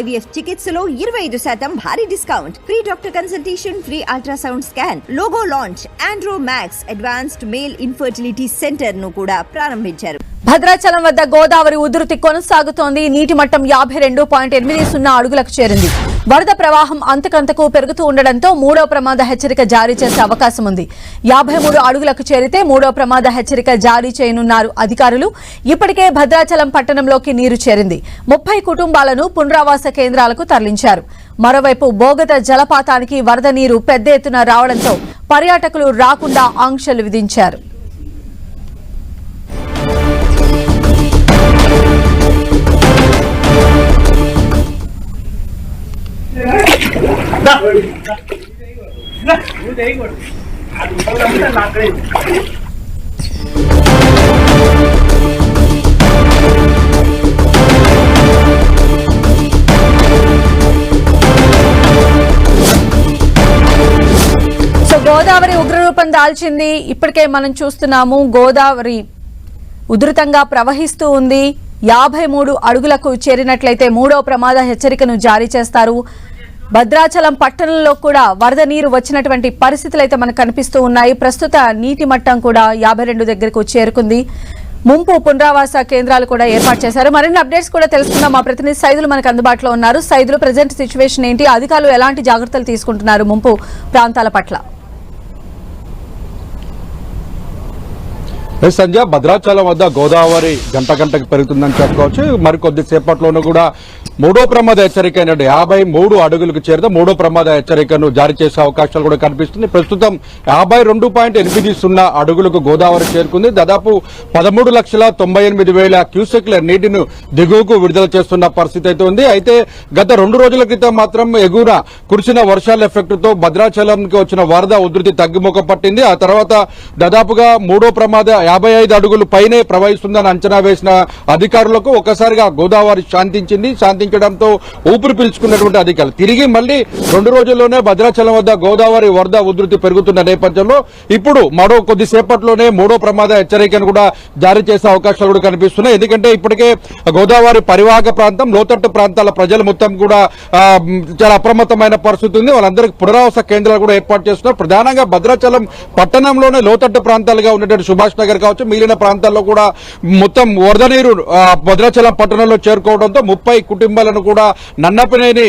IVF చికిత్సలో ఇరవై ఐదు శాతం భారీ discount. Free doctor consultation free ultrasound scan logo launch Andro Max advanced male infertility సెంటర్ను కూడా ప్రారంభించారు. భద్రాచలం వద్ద గోదావరి ఉధృతి కొనసాగుతోంది. నీటి మట్టం యాభై రెండు పాయింట్ ఎనిమిది సున్నా అడుగులకు చేరింది. వరద ప్రవాహం అంతకంతకు పెరుగుతూ ఉండడంతో మూడో ప్రమాద హెచ్చరిక జారీ చేసే అవకాశం ఉంది. యాభై మూడు అడుగులకు చేరితే మూడో ప్రమాద హెచ్చరిక జారీ చేయనున్నారు అధికారులు. ఇప్పటికే భద్రాచలం పట్టణంలోకి నీరు చేరింది. ముప్పై కుటుంబాలను పునరావాస కేంద్రాలకు తరలించారు. మరోవైపు బోగత జలపాతానికి వరద నీరు పెద్ద ఎత్తున రావడంతో పర్యాటకులు రాకుండా ఆంక్షలు విధించారు. గోదావరి ఉగ్రరూపం దాల్చింది. ఇప్పటికే మనం చూస్తున్నాము గోదావరి ఉధృతంగా ప్రవహిస్తూ ఉంది. యాభై మూడు అడుగులకు చేరినట్లయితే మూడో ప్రమాద హెచ్చరికను జారీ చేస్తారు. భద్రాచలం పట్టణంలో కూడా వరద నీరు వచ్చినటువంటి పరిస్థితులు అయితే మనకు కనిపిస్తూ ఉన్నాయి. ప్రస్తుత నీటి మట్టం కూడా యాభై రెండు దగ్గరకు చేరుకుంది. ముంపు పునరావాస కేంద్రాలు కూడా ఏర్పాటు చేశారు. మరిన్ని అప్డేట్స్ కూడా తెలుసుకుందాం. మా ప్రతినిధి సైదులు మనకు అందుబాటులో ఉన్నారు. సైదులు ప్రజెంట్ సిచ్యువేషన్ ఏంటి? అధికారులు ఎలాంటి జాగ్రత్తలు తీసుకుంటున్నారు ముంపు ప్రాంతాల పట్ల? సంధ్య భద్రాచలం వద్ద గోదావరి గంట గంటకు పెరుగుతుందని చెప్పుకోవచ్చు. మరికొద్ది సేపట్లోనూ కూడా మూడో ప్రమాద హెచ్చరిక అయినట్టు యాభై మూడు అడుగులకు చేరితే మూడో ప్రమాద హెచ్చరికను జారీ చేసే అవకాశాలు కూడా కనిపిస్తుంది. ప్రస్తుతం యాభై రెండు పాయింట్ ఎనిమిది సున్నా అడుగులకు గోదావరి చేరుకుంది. దాదాపు పదమూడు లక్షల తొంభై ఎనిమిది వేల క్యూసెక్ల నీటిని దిగువకు విడుదల చేస్తున్న పరిస్థితి అయితే ఉంది. అయితే గత రెండు రోజుల క్రితం మాత్రం ఎగువన కురిసిన వర్షాల ఎఫెక్ట్తో భద్రాచలంకి వచ్చిన వరద ఉధృతి తగ్గిముఖం పట్టింది. ఆ తర్వాత దాదాపుగా మూడో ప్రమాద యాభై ఐదు అడుగులు పైనే ప్రవహిస్తుందని అంచనా వేసిన అధికారులకు ఒక్కసారిగా గోదావరి శాంతించింది. శాంతించడంతో ఊపిరి పీల్చుకున్నటువంటి అధికారులు. తిరిగి మళ్ళీ రెండు రోజుల్లోనే భద్రాచలం వద్ద గోదావరి వరద ఉధృతి పెరుగుతున్న నేపథ్యంలో ఇప్పుడు మరో కొద్దిసేపట్లోనే మూడో ప్రమాద హెచ్చరికను కూడా జారీ చేసే అవకాశాలు కూడా కనిపిస్తున్నాయి. ఎందుకంటే ఇప్పటికే గోదావరి పరివాహక ప్రాంతం లోతట్టు ప్రాంతాల ప్రజలు మొత్తం కూడా చాలా అప్రమత్తమైన పరిస్థితి ఉంది. వాళ్ళందరికీ పునరావాస కేంద్రాలు కూడా ఏర్పాటు చేస్తున్నారు. ప్రధానంగా భద్రాచలం పట్టణంలోనే లోతట్టు ప్రాంతాలుగా ఉన్నటువంటి సుభాష్ నగర్ కావచ్చు మిగిలిన ప్రాంతాల్లో కూడా మొత్తం వరద నీరు భద్రాచలం పట్టణంలో చేరుకోవడంతో ముప్పై కుటుంబ కుటుంబాలను కూడా నన్నపనేని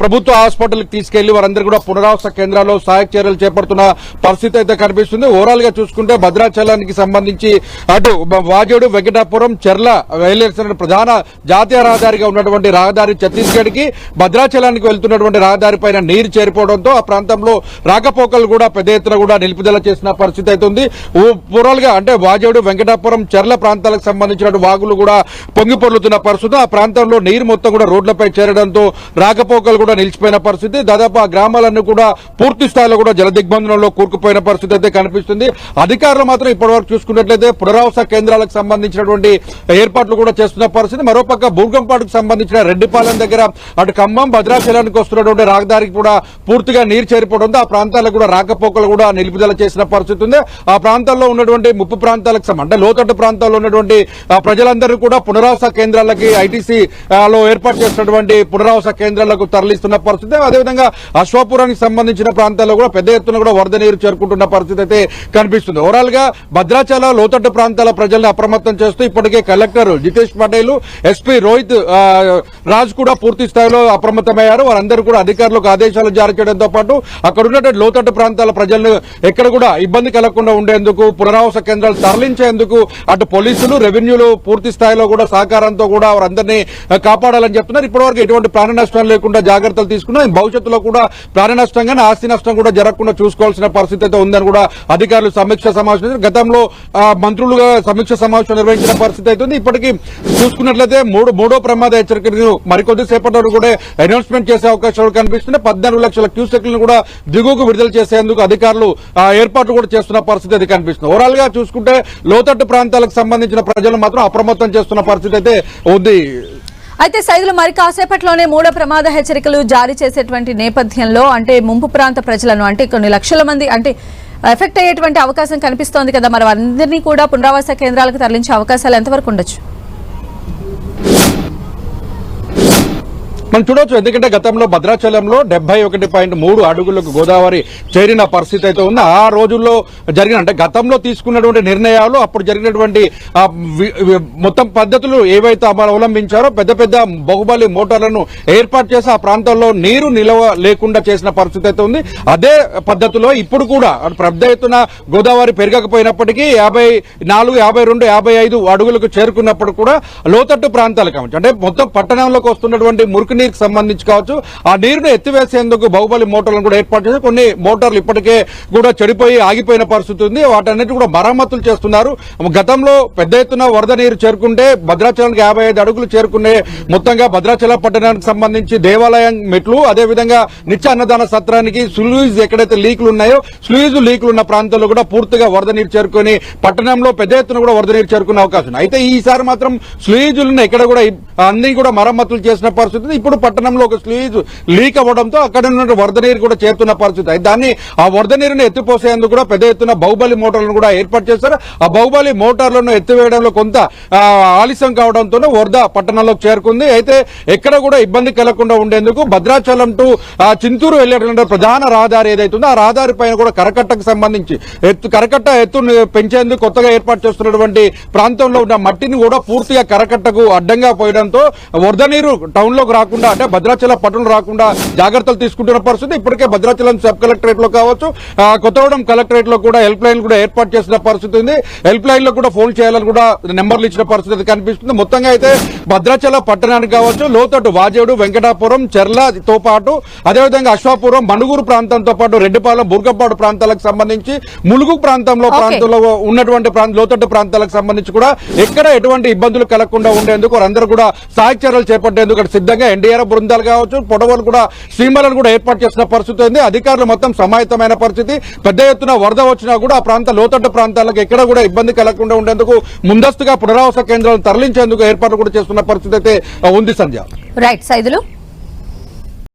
ప్రభుత్వ హాస్పిటల్కి తీసుకెళ్ళి వారందరూ కూడా పునరావాస కేంద్రాల్లో సహాయక చర్యలు చేపడుతున్న పరిస్థితి అయితే కనిపిస్తుంది. ఓవరాల్గా చూసుకుంటే భద్రాచలానికి సంబంధించి అటు వాజేడు వెంకటాపురం చెర్ల వేలేసిన ప్రధాన జాతీయ రహదారిగా ఉన్నటువంటి రహదారి ఛత్తీస్గఢ్కి భద్రాచలానికి వెళ్తున్నటువంటి రహదారి పైన నీరు చేరిపోవడంతో ఆ ప్రాంతంలో రాకపోకలు కూడా పెద్ద ఎత్తున కూడా నిలుపుదల చేసిన పరిస్థితి అయితే ఉంది. ఓవరాల్ అంటే వాజేడు వెంకటాపురం చెర్ల ప్రాంతాలకు సంబంధించిన వాగులు కూడా పొంగి పొర్లుతున్న పరిస్థితి. ఆ ప్రాంతంలో నీరు మొత్తం కూడా రోడ్లపై చేరడంతో రాకపోకలు కూడా నిలిచిపోయిన పరిస్థితి. దాదాపు ఆ గ్రామాలన్నీ కూడా పూర్తి స్థాయిలో కూడా జల దిగ్బంధనంలో కూరుకుపోయిన పరిస్థితి అయితే కనిపిస్తుంది. అధికారులు మాత్రం ఇప్పటివరకు చూసుకున్నట్లయితే పునరావాస కేంద్రాలకు సంబంధించినటువంటి ఏర్పాట్లు కూడా చేస్తున్న పరిస్థితి. మరోపక్క బూర్గంపాడుకు సంబంధించిన రెడ్డిపాలెం దగ్గర అటు ఖమ్మం భద్రాచలానికి వస్తున్నటువంటి రహదారికి కూడా పూర్తిగా నీరు చేరిపోవడంతో ఆ ప్రాంతాలకు కూడా రాకపోకలు కూడా నిలుపుదల చేసిన పరిస్థితి ఉంది. ఆ ప్రాంతాల్లో ఉన్నటువంటి ముప్పు ప్రాంతాలకు అంటే లోతట్టు ప్రాంతాల్లో ఉన్నటువంటి ఆ, ప్రజలందరూ కూడా పునరావాస కేంద్రాలకి ఐటీసీ లో ఏర్పాటు చేసినటువంటి పునరావాస కేంద్రాలకు తరలిస్తున్న పరిస్థితి. అదేవిధంగా అశ్వాపురానికి సంబంధించిన ప్రాంతాల్లో కూడా పెద్ద ఎత్తున కూడా వరద నీరు చేరుకుంటున్న పరిస్థితి అయితే కనిపిస్తుంది. ఓవరాల్గా భద్రాచల లోతట్టు ప్రాంతాల ప్రజల్ని అప్రమత్తం చేస్తూ ఇప్పటికే కలెక్టర్ జితేష్ పటేల్ ఎస్పీ రోహిత్ రాజ్ కూడా పూర్తి స్థాయిలో అప్రమత్తమయ్యారు. వారందరూ కూడా అధికారులకు ఆదేశాలు జారీ చేయడంతో పాటు అక్కడ ఉన్నటువంటి లోతట్టు ప్రాంతాల ప్రజలను ఎక్కడ కూడా ఇబ్బంది కలగకుండా ఉండేందుకు పునరావాస కేంద్రాలు తరలించేందుకు అటు పోలీసులు రెవెన్యూలు పూర్తి స్థాయిలో కూడా సహకారంతో కూడా వారందరినీ కాపాడాలని చెప్తున్నారు. ఇప్పటివరకు ఎటువంటి ప్రాణ నష్టం లేకుండా జాగ్రత్తలు తీసుకున్నాం భవిష్యత్తులో కూడా ప్రాణ నష్టం కానీ ఆస్తి నష్టం కూడా జరగకుండా చూసుకోవాల్సిన పరిస్థితి అయితే ఉందని కూడా అధికారులు సమీక్ష సమావేశం గతంలో మంత్రులుగా సమీక్ష సమావేశం నిర్వహించిన పరిస్థితి అయితే ఉంది. ఇప్పటికీ చూసుకున్నట్లయితే మూడు మూడో ప్రమాద హెచ్చరికను మరికొద్ది సేపటి వరకు కూడా అనౌన్స్మెంట్ చేసే అవకాశాలు కనిపిస్తున్నాయి. పద్నాలుగు లక్షల క్యూసెక్లను కూడా దిగువకు విడుదల చేసేందుకు అధికారులు ఏర్పాట్లు కూడా చేస్తున్న పరిస్థితి అయితే కనిపిస్తుంది. ఓవరాల్గా చూసుకుంటే లోతట్టు ప్రాంతాలకు సంబంధించిన ప్రజలు మాత్రం అప్రమత్తం చేస్తున్న పరిస్థితి అయితే ఉంది. అయితే సైదులు మరి కాసేపట్లోనే మూడో ప్రమాద హెచ్చరికలు జారీ చేసేటువంటి నేపథ్యంలో అంటే ముంపు ప్రాంత ప్రజలను అంటే కొన్ని లక్షల మంది అంటే ఎఫెక్ట్ అయ్యేటువంటి అవకాశం కనిపిస్తోంది కదా. మరి అందరినీ కూడా పునరావాస కేంద్రాలకు తరలించే అవకాశాలు ఎంతవరకు ఉండొచ్చు? మనం చూడొచ్చు ఎందుకంటే గతంలో భద్రాచలంలో డెబ్బై ఒకటి పాయింట్ మూడు అడుగులకు గోదావరి చేరిన పరిస్థితి అయితే ఉంది. ఆ రోజుల్లో జరిగిన అంటే గతంలో తీసుకున్నటువంటి నిర్ణయాలు అప్పుడు జరిగినటువంటి మొత్తం పద్ధతులు ఏవైతే అవలంబించారో పెద్ద పెద్ద బాహుబలి మోటార్లను ఏర్పాటు చేసి ఆ ప్రాంతంలో నీరు నిలవ లేకుండా చేసిన పరిస్థితి అయితే ఉంది. అదే పద్ధతిలో ఇప్పుడు కూడా పెద్ద ఎత్తున గోదావరి పెరగకపోయినప్పటికీ యాభై నాలుగు యాభై రెండు యాభై ఐదు అడుగులకు చేరుకున్నప్పుడు కూడా లోతట్టు ప్రాంతాలు కావచ్చు. అంటే మొత్తం పట్టణంలోకి వస్తున్నటువంటి మురికి నీరుకు సంబంధించి కావచ్చు. ఆ నీరును ఎత్తివేసేందుకు బాహుబలి మోటార్లను కూడా ఏర్పాటు చేసి కొన్ని మోటార్లు ఇప్పటికే కూడా చెడిపోయి ఆగిపోయిన పరిస్థితి ఉంది. వాటన్నిటి కూడా మరమ్మతులు చేస్తున్నారు. గతంలో పెద్ద ఎత్తున వరద నీరు చేరుకుంటే భద్రాచలానికి యాభై ఐదు అడుగులు చేరుకునే మొత్తంగా భద్రాచలం పట్టణానికి సంబంధించి దేవాలయం మెట్లు అదేవిధంగా నిత్య అన్నదాన సత్రానికి స్లూయిజ్ ఎక్కడైతే లీకులు ఉన్నాయో స్లూయిజ్ లీకులు ఉన్న ప్రాంతాల్లో కూడా పూర్తిగా వరద నీరు చేరుకుని పట్టణంలో పెద్ద ఎత్తున కూడా వరద నీరు చేరుకునే అవకాశం అయితే ఈసారి మాత్రం స్లూయిజులను ఎక్కడ కూడా అన్ని కూడా మరమ్మతులు చేసిన పరిస్థితి ఇప్పుడు చిత్తూరు పట్టణంలో ఒక స్లీజ్ లీక్ అవ్వడంతో అక్కడ ఉన్న వరద నీరు కూడా చేరుతున్న పరిస్థితి. అయితే దాన్ని ఆ వరద నీరుని ఎత్తిపోసేందుకు కూడా పెద్ద ఎత్తున బాహుబలి మోటార్లను కూడా ఏర్పాటు చేశారు. ఆ బాహుబలి మోటార్లను ఎత్తివేయడంలో కొంత ఆలస్యం కావడంతో వరద పట్టణంలోకి చేరుకుంది. అయితే ఎక్కడ కూడా ఇబ్బంది కలగకుండా ఉండేందుకు భద్రాచలం టు చింతూరు వెళ్ళేటువంటి ప్రధాన రహదారి ఏదైతే ఉందో ఆ రహదారి పైన కూడా కరకట్టకు సంబంధించి ఎత్తు కరకట్ట ఎత్తును పెంచేందుకు కొత్తగా ఏర్పాటు చేస్తున్నటువంటి ప్రాంతంలో ఉన్న మట్టిని కూడా పూర్తిగా కరకట్టకు అడ్డంగా పోయడంతో వరద నీరు టౌన్లోకి రాకుండా అంటే భద్రాచలం పట్టణం రాకుండా జాగ్రత్తలు తీసుకుంటున్న పరిస్థితి ఇప్పటికే భద్రాచలం సబ్ కలెక్టరేట్లో కావచ్చు కొత్తగూడెం కలెక్టరేట్లో కూడా హెల్ప్ లైన్ కూడా ఏర్పాటు చేసిన పరిస్థితి ఉంది హెల్ప్ లైన్లో కూడా ఫోన్ చేయాలని కూడా నెంబర్లు ఇచ్చిన పరిస్థితి కనిపిస్తుంది మొత్తంగా అయితే భద్రాచలం పట్టణానికి కావచ్చు లోతట్టు వాజేడు వెంకటాపురం చెర్లతో పాటు అదేవిధంగా అశ్వాపురం మణుగూరు ప్రాంతంతో పాటు రెడ్డిపాలెం బుర్గపాడు ప్రాంతాలకు సంబంధించి ములుగు ప్రాంతంలో. ప్రాంతంలో ఉన్నటువంటి లోతట్టు ప్రాంతాలకు సంబంధించి కూడా ఎక్కడ ఎటువంటి ఇబ్బందులు కలగకుండా ఉండేందుకు వారందరూ కూడా సహాయ చర్యలు చేపట్టేందుకు సిద్ధంగా ఎన్డీఆర్ బృందాలు కావచ్చు పొడవలు కూడా సీమలను కూడా ఏర్పాటు చేసిన పరిస్థితి ఉంది. అధికారులు మొత్తం సమాయత్తమైన పరిస్థితి. పెద్ద ఎత్తున వరద వచ్చినా కూడా ఆ ప్రాంత లోతట్టు ప్రాంతాలకు ఎక్కడ కూడా ఇబ్బంది కలగకుండా ఉండేందుకు ముందస్తుగా పునరావాస కేంద్రాలను తరలించేందుకు ఏర్పాట్లు కూడా చేస్తున్న పరిస్థితి అయితే ఉంది సంధ్య. రైట్ సైదులు.